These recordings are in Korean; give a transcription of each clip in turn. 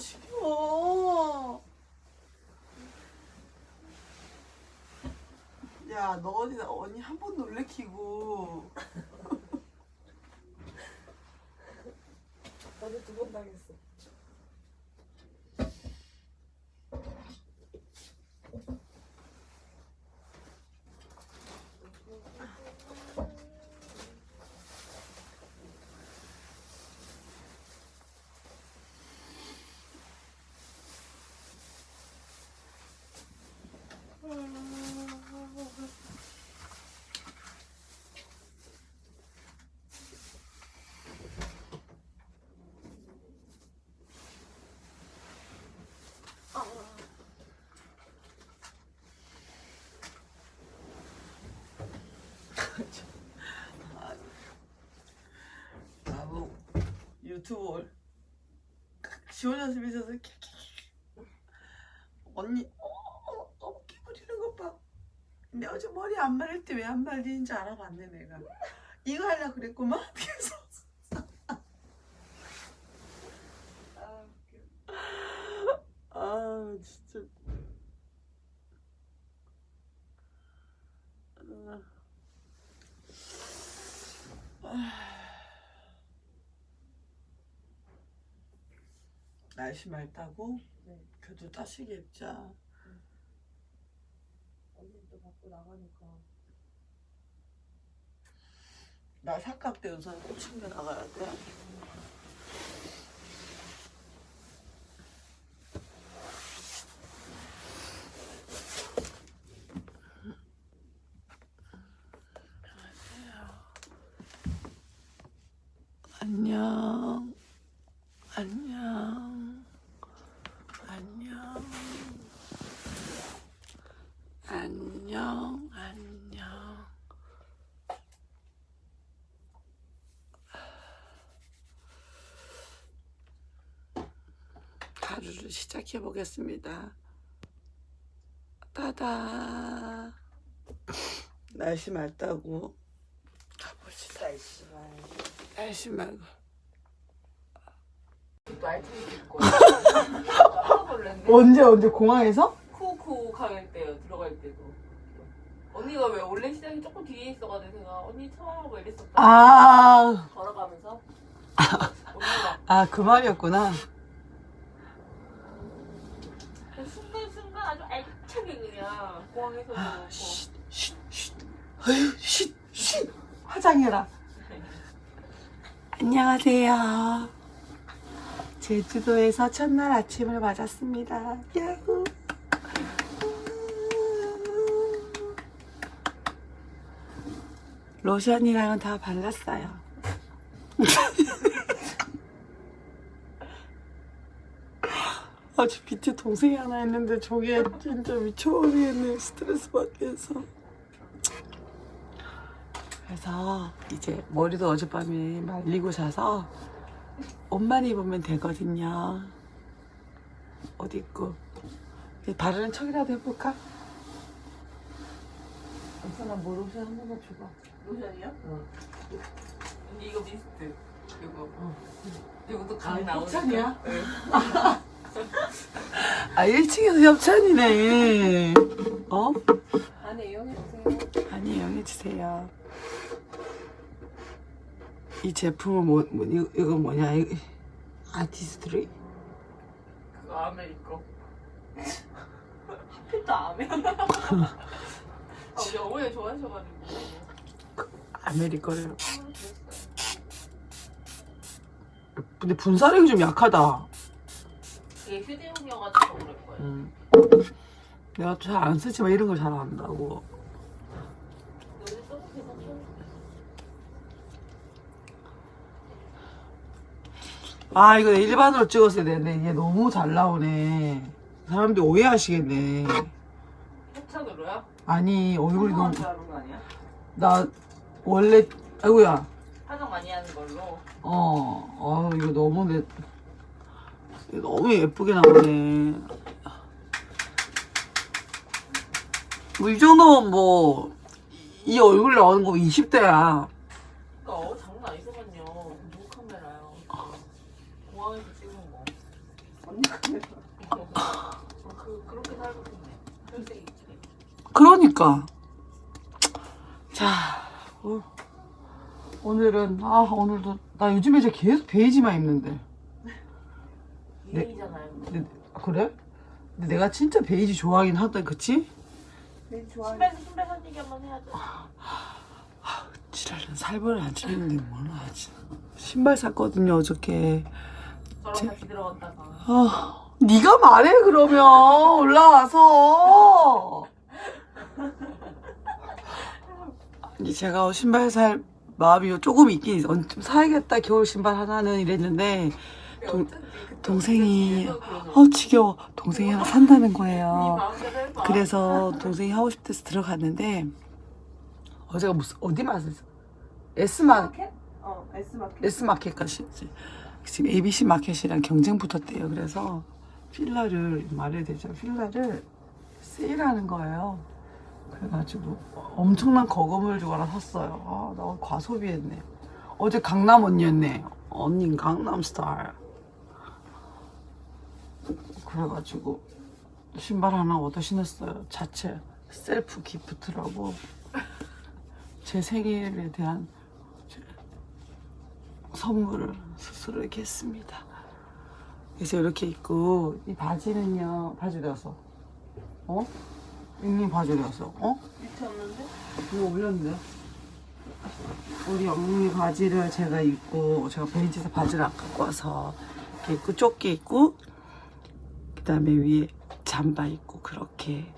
지겨워. 야, 너 어디 언니 한 번 놀래키고. 나도 두 번 당했어. 나도 유튜브 지원 연습 있어서. 언니 어, 너무 끼부리는 것 봐. 근데 어제 머리 안 말릴 때 왜 안 말리는지 알아봤네 내가. 이거 하려 그랬구만. 그래서 아. 아 진짜. 아. 날씨 맑다고? 네. 그래도 따시게 입자. 언니 또 밖으로 나가니까. 나때 우선 꼭 챙겨 나가야 돼. 안녕. 안녕. 안녕. 안녕. 안녕. 하루를 시작해 보겠습니다. 따다. 날씨 맑다고 가봅시다. 날씨 맑고. 알차게 입고. 깜놀랐네 언제 언제 공항에서? 쿠쿠 갈 때요. 들어갈 때도. 언니가 왜 원래 시장이 조금 뒤에 있어가지고 제가 언니 처음하고 이랬었다. 아, 걸어가면서. 아 그 말이었구나. 그 순간순간 아주 알차게 그냥 공항에서도 아, 그렇고. 쉿, 쉿, 쉿. 어휴, 쉿, 쉿. 화장해라. 안녕하세요. 제주도에서 첫날 아침을 맞았습니다. 야호. 로션이랑은 다 발랐어요. 아주 밑에 동생이 하나 있는데 저게 진짜 미쳐버리겠네 스트레스 받겠어 그래서 이제 머리도 어젯밤에 말리고 자서 옷만 입으면 되거든요 옷 입고 이제 바르는 척이라도 해볼까? 우선아 뭐 로션 한 번만 줘봐 로션이요? 어. 이거 미스트. 이거. 어. 이것도 아, 감 나오니까. 네. 아 1층에서 협찬이네 어? 안에 이용해주세요. 많이 이용해주세요. 이 제품은 뭐, 뭐 이거, 이거 뭐냐? 이 아티스트리? 그거 아메리코. 하필 또 아메. 아, 우리 어머니 좋아하셔가지고. 아메리카노. 근데 분사력이 좀 약하다. 그게 휴대용이어가지고 그럴 거예요. 음. 내가 잘 안 쓰지 만 이런 걸 잘 안다고. 요새 조금 괜찮죠? 아 이거 일반으로 찍었어야 되는데 이게 너무 잘 나오네. 사람들이 오해하시겠네. 협찬으로요? 아니 얼굴이 너무 줄 아는 거 아니야? 나 원래 아이고야 화장 많이 하는 걸로. 어, 어 이거 너무 내 너무 예쁘게 나오네. 뭐 이 정도면 뭐 이 얼굴 나오는 거 20대야. 그러니까 어, 장난 아니거든요. 누구 카메라요? 공항에서 찍은 거. 언니가 그래서. 그, 그렇게 살고 싶네. 그러니까. 자, 오- 오늘은 아 오늘도 나 요즘에 이제 계속 베이지만 입는데. 네. 유행이잖아요. 근데, 아, 그래? 근데 내가 진짜 베이지 좋아하긴 하다, 그치? 네, 신발, 신발 사진기 한번 해야죠. 지랄은 살벌을 안 치는데 몰라 진짜. 신발 샀거든요 어저께. 저랑 같이 들어갔다가. 아, 네가 말해 그러면 올라와서. 아니 제가 신발 살 마음이 조금 있긴 있어. 좀 사야겠다 겨울 신발 하나는 이랬는데 동- 동생이 어 지겨워. 동생이 하나 산다는 거예요. 그래서 동생이 하고 싶대서 들어갔는데 어제가 무슨 어디 마셨어? S마 어, S마켓. S마켓까지 지금 ABC 마켓이랑 경쟁 붙었대요. 그래서 필라를 말해야 되죠. 필라를 세일하는 거예요. 그래가지고 엄청난 거금을 주고 하나 샀어요. 아, 나 과소비했네. 어제 강남 언니였네. 언닌 강남 스타일. 그래가지고 신발 하나 얻어 신었어요. 자체 셀프 기프트라고 제 생일에 대한 제 선물을 스스로 이렇게 했습니다. 그래서 이렇게 입고 이 바지는요 바지려서 어? 윙윙 바지려서 어? 밑에 없는데? 이거 올렸는데 우리 영미 바지를 제가 입고 제가 베이지에서 바지를 안 갖고 와서 이렇게 입고 조끼 입고 그 다음에 위에 잠바 입고 그렇게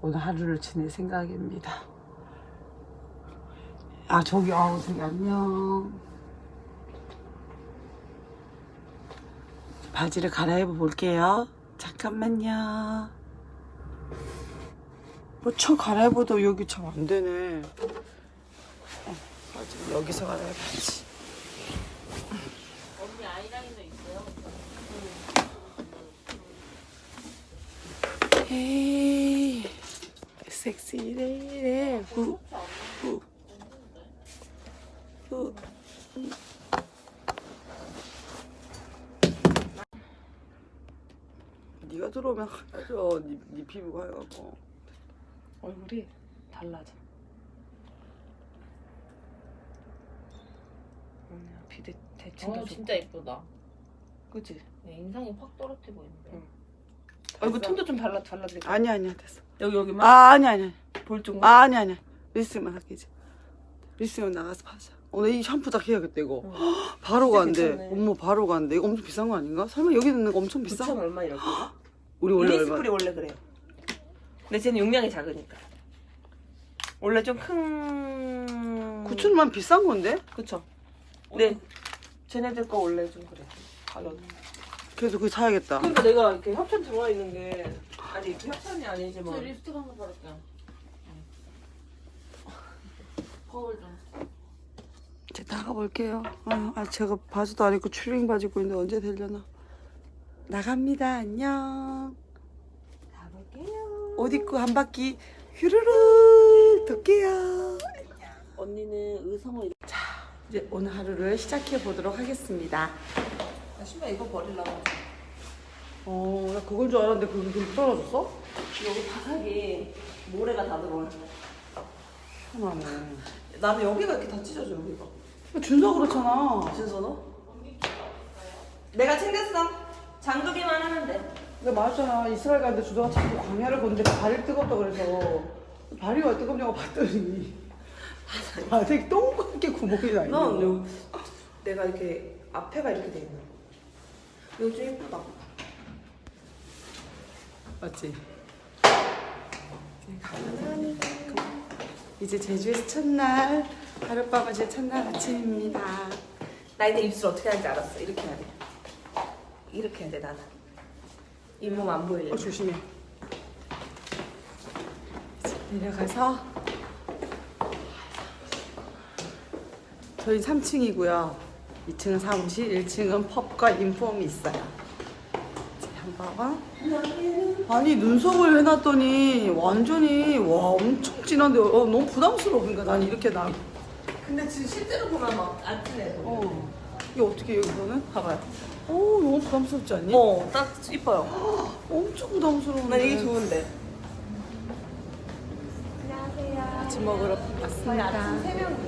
오늘 하루를 지낼 생각입니다. 아 저기 아우 저기 안녕. 바지를 갈아입어 볼게요. 잠깐만요. 뭐쳐 갈아입어도 여기 참 안 되네. 어, 바지 여기서 갈아입어야지 언니 아이라인도 있어요. 헤이 섹시레이레 후, 후, 후. 네가 들어오면 하죠 네, 네 피부가 해갖고 얼굴이 달라져 비대 대칭도 어, 진짜 예쁘다. 그치? 네, 인상이 확 떨어뜨려 보이는데. 응. 얼굴 톤도 좀 발라 발라드릴까? 아니 아니야 됐어 여기 여기만 아 아니 아니 볼 정도? 아 아니 아니 리스만 할게지 리스만 나가서 파자 오늘 이 샴푸 다 해야겠다 이거 응. 바로 진짜 간대 괜찮네. 엄마 바로 간대 이거 엄청 비싼 거 아닌가? 설마 여기 있는 거 엄청 비싸? 9천 얼마 이렇게? 우리 원래 얼마? 이니스프리 원래 그래요. 근데 쟤는 용량이 작으니까. 원래 좀 큰. 9천만 비싼 건데? 그쵸. 네. 쟤네들 거 원래 좀 그래. 가격. 그래도 그거 사야겠다. 그러니까 내가 이렇게 협찬 들어와 있는 게 아니 이렇게 협찬이 저 아니지만. 립스틱 한 번 바를게요. 거울 좀. 이제 나가볼게요. 아, 아 제가 바지도 안 입고 추링 바지 입고 있는데 언제 되려나? 나갑니다. 안녕. 가볼게요. 옷 입고 한 바퀴 휴르르 돌게요. 언니는 의성어 이제 오늘 하루를 시작해 보도록 하겠습니다 나 신발 이거 버리려고. 어, 나 그건 줄 알았는데 그게 좀 떨어졌어? 여기 바닥에 모래가 다 들어와. 편하네. 나는 여기가 이렇게 다 찢어져 여기가. 준서 그렇잖아. 진선호? 내가 챙겼어. 장두기만 하면 돼. 내가 말했잖아. 이스라엘 가는데 준서가 자꾸 광야를 걷는데 발이 뜨겁다 그래서 발이 왜 뜨겁냐고 봤더니 바닥에 동그랗게 구멍이 나 있는 넌. 요, 내가 이렇게 앞에가 이렇게 돼 있는. 이 거좀 예쁘다. 맞지? 이제 제주에서 첫날 하룻밤은 제 첫날 아침입니다. 나 이제 입술 어떻게 하는지 알았어. 이렇게 해야 돼. 이렇게 해야 돼 나는. 잇몸 안 보이려면. 어 조심해. 내려가서 저희 3층이고요. 2층은 사무실, 1층은 펍과 인폼이 있어요. 이제 한번 아니 눈썹을 해놨더니 완전히 와 엄청 진한데 어, 너무 부담스러우니까 난 이렇게 나. 근데 지금 실제로 보면 막안 티네. 어 이게 어떻게 여기서는 봐봐요. 오 너무 부담스럽지 않니? 어, 딱 이뻐요. 엄청 부담스러운데. 난 이게 좋은데. 아침 먹으러 왔습니다. 아침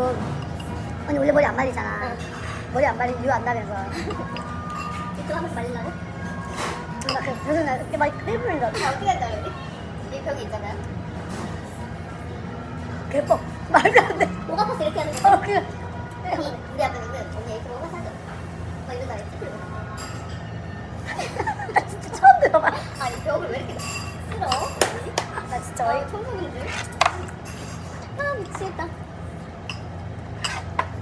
자꾸 언니 원래 머리 안 말리잖아. 머리 안 말린 이유 안다면서. 또 한번 말리려고? 뭔가 그 무슨 날 머리 일부러인 거 어떻게 할까요 여기? 이 벽이 있잖아요. 개뻑 말도 안 돼. 목 아파서 이렇게 하는 거. 어 그. 우리 아빠는 언니 이렇게 목 아파서 막 이러다 이렇게 찌그러. 나 진짜 처음 들어봐. 아니 벽을 왜 이렇게 쓸어? 나 진짜 어이 청소년 줄. 아 미치겠다.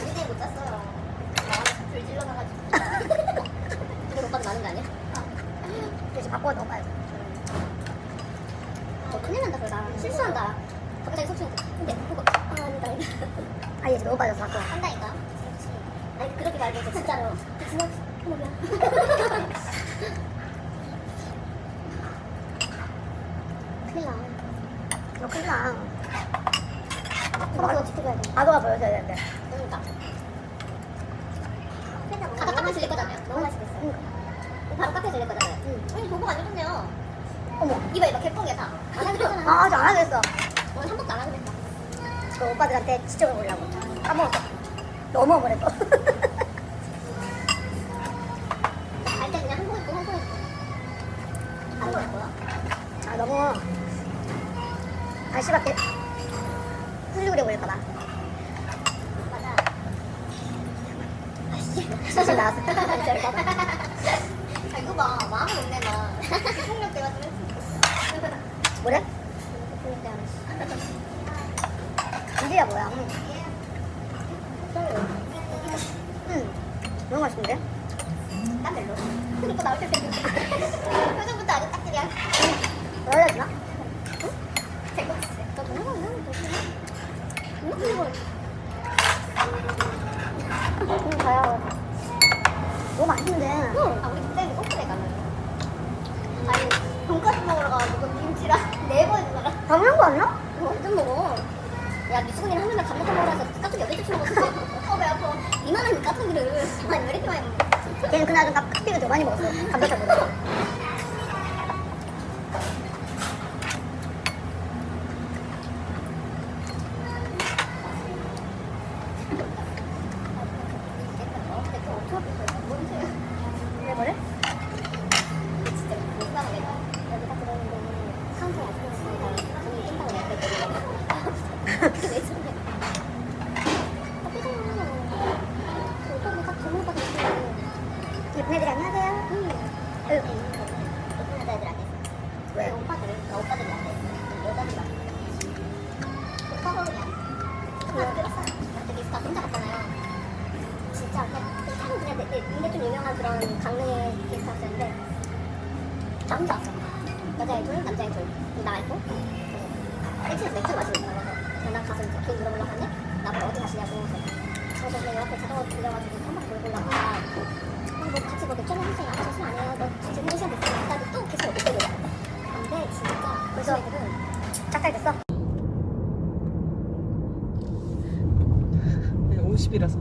때문에 못 잤어요. 아, 불 질러놔가지고. 이거 오빠도 많은 거 아니야? 그래서 바꿔 넣어봐요. 너 큰일 난다, 그러다. 실수한다. 갑자기 속치는 근데 그거, 아, 아니다, 아니다. 아얘 지금 너무 빠져서 바꿔. 한다니까. 아니, 그렇게 말고, 진짜로. 진짜, 어머야. 큰일 나. 너 큰일 나. 서로가 지켜줘야 돼. 아도가 보여줘야 되는데. 그러니까. 가다 카페 들릴 거잖아요. 너무 맛있겠어요. 바로 카페 들릴 거잖아요. 응. 아니 보고 안 해줬네요. 어머. 이봐 이봐 개뻥이야 다. 안 하기로 했잖아. 아, 아직 안 했어. 오늘 한 번도 안 하기로 했다. 그 오빠들한테 지적을 보려고. 까먹었어. 너무 억울해 또. 갈때 그냥 한복 입고 한복 입고. 한복 입고요? 아 너무 날씨밖에 흐리구리 보일까봐. 맞아. 사실 나왔어. 아 이거 봐 마음을 못 내나. 폭력 대화 좀 했어. 뭐래? 폭력 대화. 이제야 뭐야? 응. 너무 맛있는데? 난 별로. 또 나올 때 표정부터 아주 딱들이야. 너 알려주나? 응? 될것 같아. 너 전화가 안 나면 되지. 응? 이거. 응, 가요. 너무 맛있는데. 응. 아, 우리 그때 꼬프레 가면. 아니, 돈까스 먹으러 가가지고 김치랑 당연한 거 아니야? 어, 완전 먹어. 야, 미수근이랑 한 명만 감자탕 먹으러 와서 까투기 여덟 줄 먹었어. 어, 배 아파. 이만한 까투기를. 아니, 왜 이렇게 많이 먹어? 걔는 그날 좀 까투기를 더 많이 먹었어. 감자탕보다. 가시냐고 그래서 그냥 요 앞에 자전거 빌려가지고 한번 돌고려고 아, 뭐 같이 뭐 맥주 한잔 하세요 아, 저술 안 해요? 너 지금 1시간 됐어 나도 또 계속 어떻게 그래 근데 진짜 벌써 애들은 짝짝 됐어? 50이라서.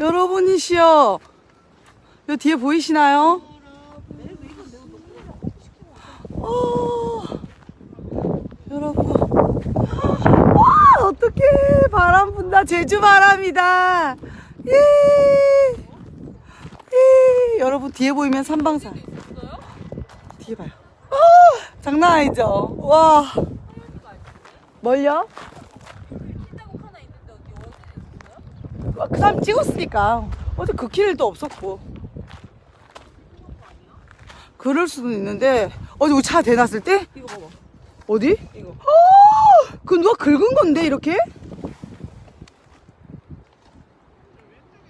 여러분이시여, 요 뒤에 보이시나요? 어, 여러분. 와, 바람 분다. 제주 바람이다. 예. 예. 여러분 뒤에 보이면 삼방산. 뒤에 봐요. 아, 장난 아니죠? 와. 뭘요? 그 사람 찍었으니까. 어제 그 길도 없었고. 그럴 수도 있는데 어제 우리 차 대놨을 때? 이거 봐봐. 어디? 이거. 아, 그 누가 긁은 건데 이렇게?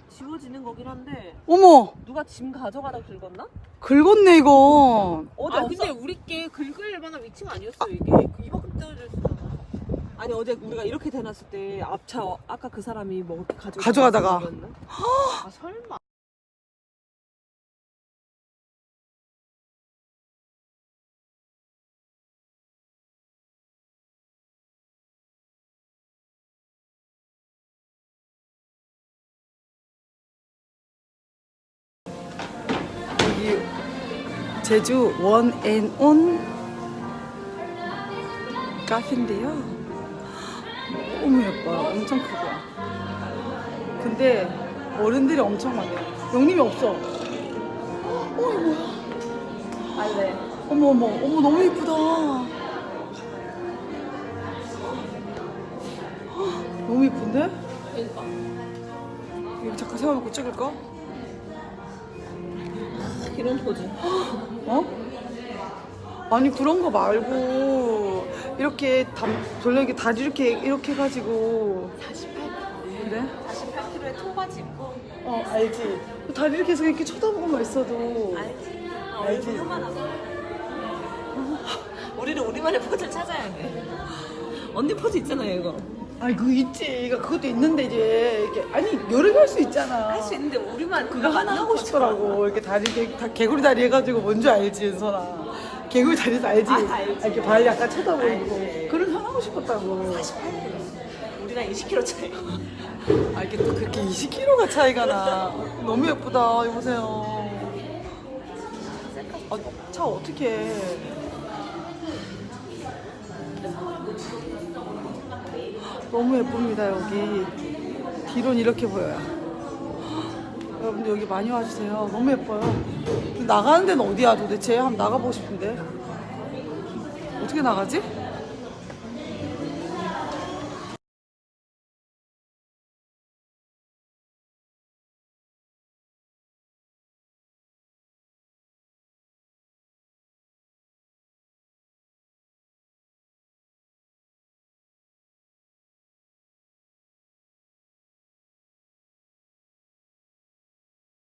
지워지는 거긴 한데. 어머! 누가 짐 가져가다 긁었나? 긁었네 이거. 어제 아, 근데 우리 게 긁을 만한 위치가 아니었어 이게. 그 이만큼 떨어져 있었잖 아. 아니 어제 우리가 이렇게 대놨을 때 앞차 어, 아까 그 사람이 뭐 이렇게 가져가 가져가다가. 아 설마. 여기 제주 원앤온 카페인데요 너무 예뻐요 엄청 크고 근데 어른들이 엄청 많아요 영림이 없어 어 이거 뭐야 알래. 어머 어머 어머 너무 이쁘다 헉, 너무 이쁜데? 그러니까. 여기 잠깐 세워놓고 찍을까? 이런 포즈. 어? 아니 그런 거 말고 이렇게 담 돌려기 다리 이렇게 이렇게 해가지고 48. 그래? 48kg의 통바지 입고. 어 알지 다리 이렇게 해서 이렇게 쳐다보고만 있어도 알지. 알지. 얼굴 요만하고. 우리는 우리만의 포즈를 찾아야 돼. 언니 포즈 있잖아요 이거. 아니 그거 있지 그러니까 그것도 있는데 이제 이렇게 아니 여러 개할 수 있잖아 할 수 있는데 우리만 그거 하나 하고 싶더라고 이렇게 다리 이렇게 다 개구리 다리 해가지고 뭔지 알지 은선아 개구리 다리도 알지? 아, 알지. 이렇게 발 약간 쳐다보이고 알지. 그런 거 하고 싶었다고 48kg. 우리랑 20kg 차이. 아 이게 또 그렇게 20kg가 차이가 나 너무 예쁘다 여보세요 아, 차 어떻게 너무 예쁩니다 여기 뒤로는 이렇게 보여요 여러분들 여기 많이 와주세요. 너무 예뻐요. 나가는 데는 어디야 도대체? 한번 나가보고 싶은데. 어떻게 나가지?